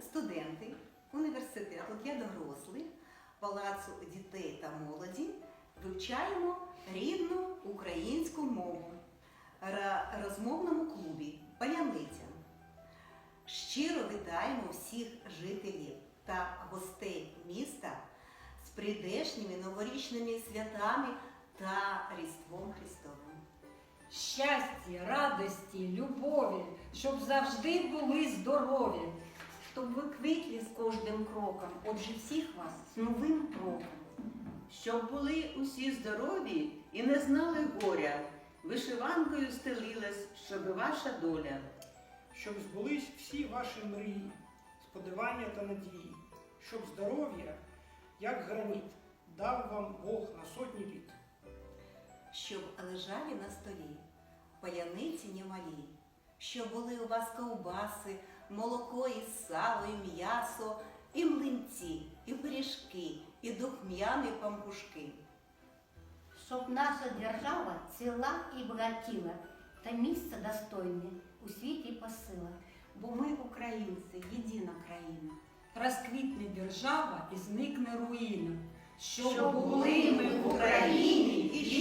студенти університету для дорослих Палацу дітей та молоді вивчаємо рідну українську мову розмовному клубі Паляниця. Щиро вітаємо всіх жителів та гостей міста з прийдешніми новорічними святами та Різдвом Христовим. Щастя, радості, любові, щоб завжди були здорові. Щоб ви квітлі з кожним кроком, отже всіх вас з новим роком. Щоб були усі здорові і не знали горя, вишиванкою стелилась, щоб ваша доля. щоб збулись всі ваші мрії, сподівання та надії, щоб здоров'я, як граніт, дав вам Бог на сотні літ. щоб лежали на столі, паяниці немалі, щоб були у вас ковбаси, молоко і сало, і м'ясо, і млинці, і пиріжки, і духм'яні пампушки. Щоб наша держава ціла і багатіла, та місце достойне у світі посила. Бо ми, українці, єдина країна. Розквітне держава і зникне руїна. Щоб були ми в Україні і